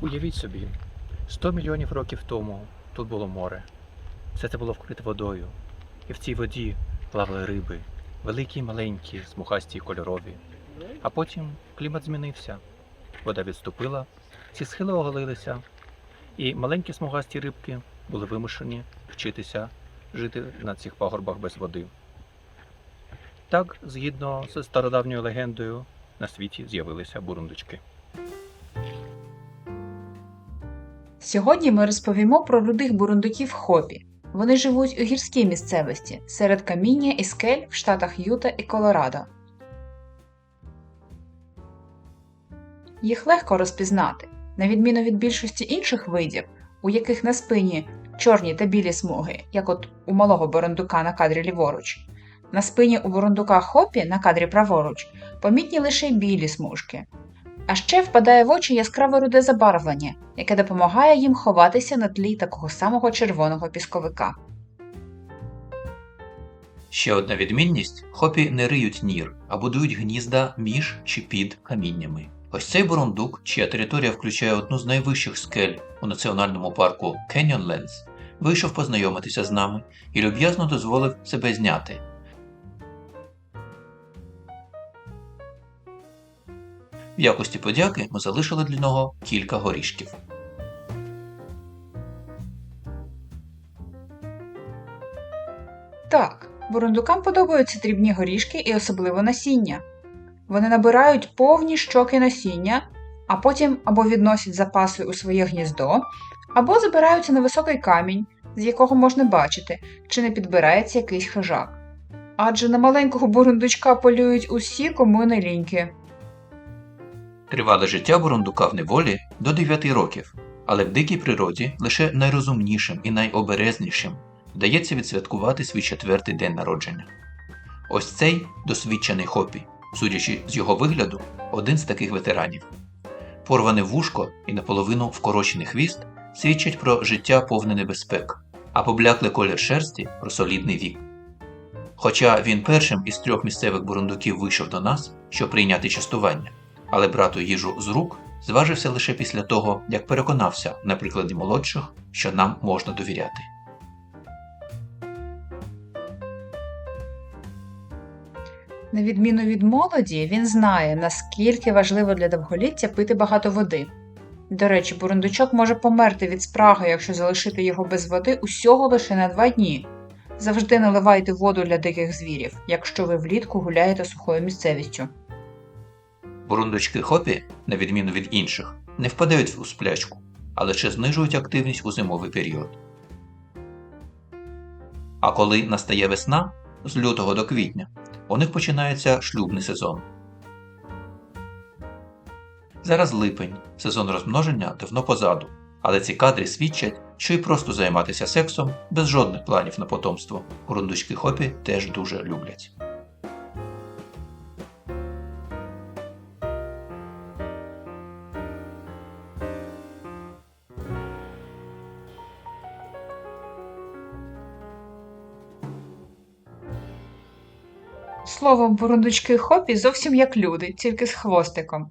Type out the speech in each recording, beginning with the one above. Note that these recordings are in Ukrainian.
Уявіть собі, 100 мільйонів років тому тут було море. Все це було вкрите водою, і в цій воді плавали риби, великі й маленькі, смугасті й кольорові. А потім клімат змінився, вода відступила, ці схили оголилися, і маленькі смугасті рибки були вимушені вчитися жити на цих пагорбах без води. Так, згідно з стародавньою легендою, на світі з'явилися бурундучки. Сьогодні ми розповімо про рудих бурундуків Хопі. Вони живуть у гірській місцевості серед каміння і скель в штатах Юта і Колорадо. Їх легко розпізнати, на відміну від більшості інших видів, у яких на спині чорні та білі смуги, як от у малого бурундука на кадрі ліворуч. На спині у бурундука Хопі на кадрі праворуч помітні лише білі смужки. А ще впадає в очі яскраве руде забарвлення, яке допомагає їм ховатися на тлі такого самого червоного пісковика. Ще одна відмінність хопі не риють нір, а будують гнізда між чи під каміннями. Ось цей бурундук, чия територія включає одну з найвищих скель у національному парку Canyonlands, вийшов познайомитися з нами і люб'язно дозволив себе зняти. В якості подяки ми залишили для нього кілька горішків. Так, бурундукам подобаються дрібні горішки і особливо насіння. Вони набирають повні щоки насіння, а потім або відносять запаси у своє гніздо, або забираються на високий камінь, з якого можна бачити, чи не підбирається якийсь хижак. Адже на маленького бурундучка полюють усі, кому не ліньки. Тривале життя бурундука в неволі до 9 років, але в дикій природі лише найрозумнішим і найоберезнішим вдається відсвяткувати свій четвертий день народження. Ось цей досвідчений хопі, судячи з його вигляду, один з таких ветеранів. Порване вушко і наполовину вкорочений хвіст свідчать про життя повне небезпек, а побляклий колір шерсті про солідний вік. Хоча він першим із трьох місцевих бурундуків вийшов до нас, щоб прийняти частування, але брату їжу з рук зважився лише після того, як переконався на прикладі молодших, що нам можна довіряти. На відміну від молоді, він знає, наскільки важливо для довголіття пити багато води. До речі, бурундучок може померти від спраги, якщо залишити його без води усього лише на два дні. Завжди наливайте воду для диких звірів, якщо ви влітку гуляєте сухою місцевістю. Бурундучки хопі, на відміну від інших, не впадають у сплячку, а лише знижують активність у зимовий період. А коли настає весна з лютого до квітня, у них починається шлюбний сезон. Зараз липень, сезон розмноження давно позаду, але ці кадри свідчать, що і просто займатися сексом без жодних планів на потомство бурундучки хопі теж дуже люблять. Словом, бурундучки хопі зовсім як люди, тільки з хвостиком.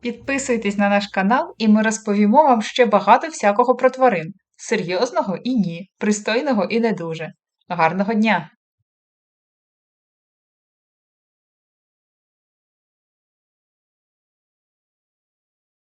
Підписуйтесь на наш канал, і ми розповімо вам ще багато всякого про тварин серйозного і ні, пристойного і не дуже. Гарного дня!